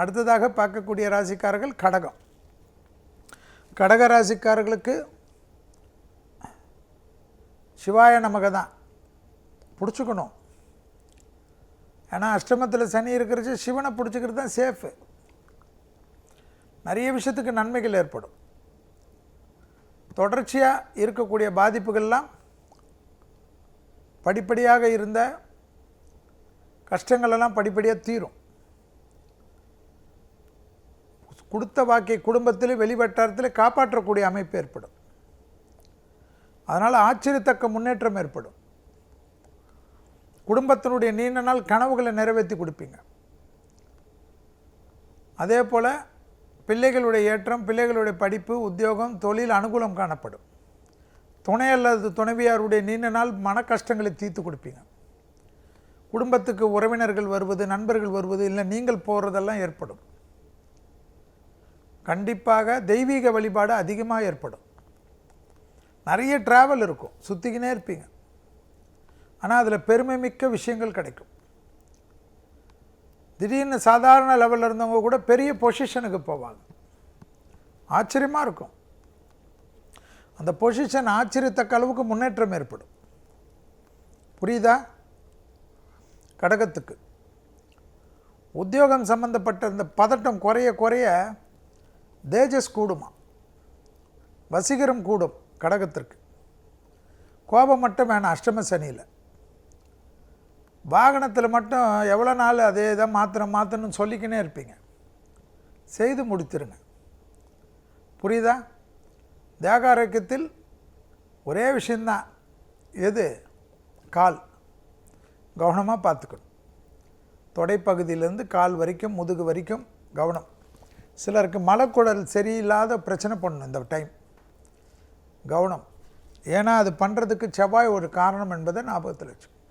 அடுத்ததாக பார்க்கக்கூடிய ராசிக்காரர்கள் கடகம். கடக ராசிக்காரர்களுக்கு சிவாய நமக தான். பிடிச்சிக்கணும். ஏன்னா அஷ்டமத்தில் சனி இருக்கிறச்சு சிவனை பிடிச்சிக்கிறது தான் சேஃபு. நிறைய விஷயத்துக்கு நன்மைகள் ஏற்படும். தொடர்ச்சியாக இருக்கக்கூடிய பாதிப்புகள்லாம் படிப்படியாக இருந்த கஷ்டங்களெல்லாம் படிப்படியாக தீரும். கொடுத்த வாக்கை குடும்பத்தில் வெளிவட்டாரத்தில் காப்பாற்றக்கூடிய அமைப்பு ஏற்படும். அதனால் ஆச்சரியத்தக்க முன்னேற்றம் ஏற்படும். குடும்பத்தினுடைய நீண்ட நாள் கனவுகளை நிறைவேற்றி கொடுப்பீங்க. அதே போல் பிள்ளைகளுடைய ஏற்றம் பிள்ளைகளுடைய படிப்பு உத்தியோகம் தொழில் அனுகூலம் காணப்படும். துணை அல்லது துணைவியாருடைய நீண்ட நாள் மன கஷ்டங்களை தீர்த்து கொடுப்பீங்க. குடும்பத்துக்கு உறவினர்கள் வருவது நண்பர்கள் வருவது இல்லை நீங்கள் போகிறதெல்லாம் ஏற்படும். கண்டிப்பாக தெய்வீக வழிபாடு அதிகமாக ஏற்படும். நிறைய ட்ராவல் இருக்கும். சுற்றிக்கினே இருப்பீங்க. ஆனால் அதில் பெருமை மிக்க விஷயங்கள் கிடைக்கும். திடீர்னு சாதாரண லெவலில் இருந்தவங்க கூட பெரிய பொசிஷனுக்கு போவாங்க. ஆச்சரியமாக இருக்கும். அந்த பொசிஷன் ஆச்சரியத்தக்க அளவுக்கு முன்னேற்றம் ஏற்படும். புரியுதா? கடகத்துக்கு. உத்தியோகம் சம்மந்தப்பட்ட இந்த பதட்டம் குறைய குறைய தேஜஸ் கூடுமா? வசீகரம் கூடும் கடகத்திற்கு. கோபம் மட்டும் வேணாம் அஷ்டம சனியில். வாகனத்தில் மட்டும் எவ்வளோ நாள் அதே தான் மாற்றணும் மாற்றணும்னு சொல்லிக்கினே இருப்பீங்க. செய்து முடித்திருங்க. புரியுதா? தேகாரோக்கியத்தில் ஒரே விஷயந்தான் எது? கால். கவனமாக பார்த்துக்கணும். தொடைப்பகுதியிலேருந்து கால் வரைக்கும் முதுகு வரைக்கும் கவனம். சிலருக்கு மலக்குடல் சரியில்லாத பிரச்சனை பண்ணணும் இந்த டைம் கவனம். ஏன்னா அது பண்ணுறதுக்கு செவ்வாய் ஒரு காரணம் என்பதை ஞாபகத்தில் வச்சு